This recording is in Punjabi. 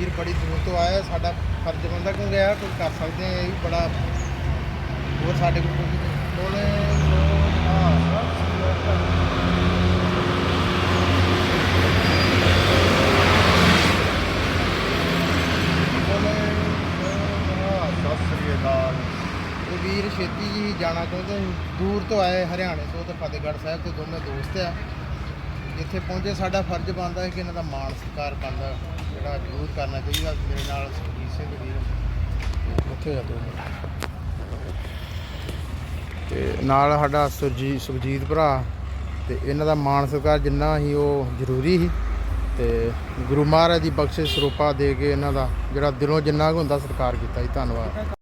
ਵੀਰ ਬੜੀ ਦੂਰ ਤੋਂ ਆਇਆ, ਸਾਡਾ ਫਰਜ਼ ਬੰਦਾ ਕਿਉਂ ਗਿਆ ਕੁਝ ਕਰ ਸਕਦੇ ਆ ਇਹ ਵੀ ਬੜਾ ਹੋਰ ਸਾਡੇ ਕੋਲ ਕੁਝ ਹਾਂ ਸਤਿ ਸ੍ਰੀ ਅਕਾਲ। ਇਹ ਵੀਰ ਛੇਤੀ ਜੀ ਜਾਣਾ ਚਾਹੁੰਦੇ ਦੂਰ ਤੋਂ ਆਏ ਹਰਿਆਣੇ ਤੋਂ ਤੇ ਫਤਿਹਗੜ੍ਹ ਸਾਹਿਬ ਤੋਂ ਦੋਵੇਂ ਦੋਸਤ ਆ। ਜਿੱਥੇ ਪਹੁੰਚੇ, ਸਾਡਾ ਫਰਜ਼ ਬਣਦਾ ਹੈ ਕਿ ਇਹਨਾਂ ਦਾ ਮਾਣ ਸਤਿਕਾਰ ਬਣਦਾ। ਜਿਹੜਾ ਜ਼ਰੂਰ ਕਰਨਾ ਚਾਹੀਦਾ ਮੇਰੇ ਨਾਲ ਸੁਖਜੀਤ ਸਿੰਘ ਵੀਰ। ਉੱਥੇ ਜਾ ਦੋ ਤੇ ਨਾਲ ਸਾਡਾ ਸੁਰਜੀਤ ਸੁਖਜੀਤ ਭਰਾ ਤੇ ਇਹਨਾਂ ਦਾ ਮਾਣ ਸਤਿਕਾਰ ਜਿੰਨਾ ਹੀ ਉਹ ਜ਼ਰੂਰੀ ਸੀ ਤੇ ਗੁਰੂ ਮਹਾਰਾਜ ਦੀ ਬਖਸ਼ਿਸ਼ ਸਰੂਪਾ ਦੇ ਕੇ ਇਹਨਾਂ ਦਾ ਜਿਹੜਾ ਦਿਲੋਂ ਜਿੰਨਾ ਕੁ ਹੁੰਦਾ ਸਤਿਕਾਰ ਕੀਤਾ ਜੀ, ਧੰਨਵਾਦ।